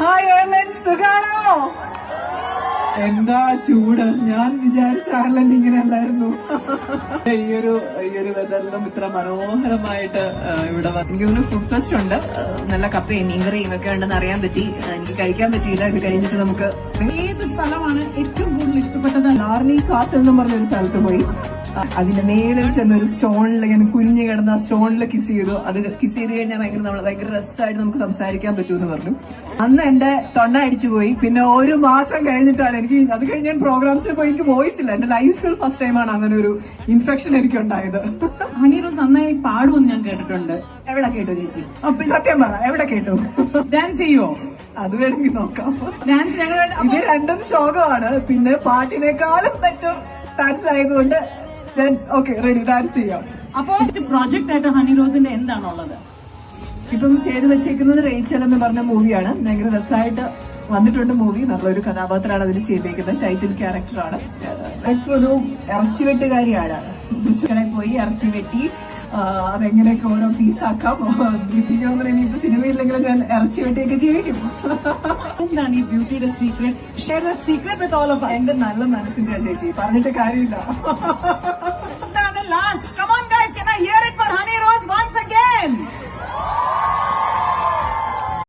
Hi സുഖാണോ? എന്താ ചൂട്? ഞാൻ വിചാരിച്ച അയർലൻഡ് ഇങ്ങനെ അല്ലായിരുന്നു ഈ ഒരു ഈ ഒരു വെതറിലും ഇത്ര മനോഹരമായിട്ട് ഇവിടെ എനിക്ക് ഫുഡ് ഫെസ്റ്റ് ഉണ്ട്. നല്ല കപ്പയും മീൻകറിയും ഒക്കെ ഉണ്ടെന്ന് അറിയാൻ പറ്റി. എനിക്ക് കഴിക്കാൻ പറ്റിയില്ല. ഇത് കഴിഞ്ഞിട്ട് നമുക്ക് ഏത് സ്ഥലമാണ് ഏറ്റവും കൂടുതൽ ഇഷ്ടപ്പെട്ടത്? ലാർണി കാസൽ എന്ന് പറഞ്ഞൊരു സ്ഥലത്ത് പോയി. അതിന്റെ മേളിൽ ചെന്ന ഒരു സ്റ്റോണിൽ ഇങ്ങനെ കുഞ്ഞു കിടന്ന ആ സ്റ്റോണിൽ കിസ് ചെയ്തു. അത് കിസ് ചെയ്ത് കഴിഞ്ഞാൽ ഭയങ്കര നമ്മൾ ഭയങ്കര രസമായിട്ട് നമുക്ക് സംസാരിക്കാൻ പറ്റുമെന്ന് പറഞ്ഞു. അന്ന് എന്റെ തൊണ്ട അടിച്ചു പോയി. പിന്നെ ഒരു മാസം കഴിഞ്ഞിട്ടാണ് എനിക്ക് അത് കഴിഞ്ഞ് ഞാൻ പ്രോഗ്രാംസിൽ പോയി എനിക്ക് വോയിസ് ഇല്ല. എന്റെ ലൈഫിൽ ഫസ്റ്റ് ടൈമാണ് അങ്ങനെ ഒരു ഇൻഫെക്ഷൻ എനിക്ക് ഉണ്ടായത് ഹണിറോസ് നന്നായി പാടുമെന്ന് ഞാൻ കേട്ടിട്ടുണ്ട്. എവിടെ കേട്ടു ചേച്ചി? അപ്പൊ സത്യം പറ എവിടെ കേട്ടു? ഡാൻസ് ചെയ്യുവോ അത് വേണമെങ്കിൽ നോക്കാം. ഡാൻസ് ഞങ്ങൾ ഇത് രണ്ടും ശോകമാണ്. പിന്നെ പാട്ടിനേക്കാളും ബെറ്റർ ഡാൻസ് ആയതുകൊണ്ട് ഓക്കെ റെഡി ഡാൻസ് ചെയ്യാം. അപ്പോ പ്രോജക്റ്റ് ആയിട്ട് ഹണി റോസിന്റെ എന്താണുള്ളത്? ഇപ്പം ചെയ്തു വെച്ചേക്കുന്നത് റേച്ചൽ എന്ന് പറഞ്ഞ മൂവിയാണ് ഭയങ്കര രസമായിട്ട് വന്നിട്ടുണ്ട് മൂവി നല്ലൊരു കഥാപാത്രമാണ് അതിൽ ചെയ്തേക്കുന്നത്. ടൈറ്റിൽ ക്യാരക്ടറാണ് ഒരു ഇറച്ചി വെട്ടുകാരിയാണ് ബുച്ചുകളെ പോയി ഇറച്ചി വെട്ടി അതെങ്ങനെയൊക്കെ ഓരോ പീസാക്കാം ദീപിക ഇനിയിപ്പോ സിനിമയില്ലെങ്കിലും ഞാൻ ഇറച്ചി വെട്ടിയൊക്കെ ജീവിക്കും. എന്താണ് ഈ ബ്യൂട്ടിയുടെ secret share the secret with all of എന്റെ നല്ല മനസ്സിന്റെ ചേച്ചി പറഞ്ഞിട്ട് കാര്യമില്ല. എന്താണ് ലാസ്റ്റ് കമോൺ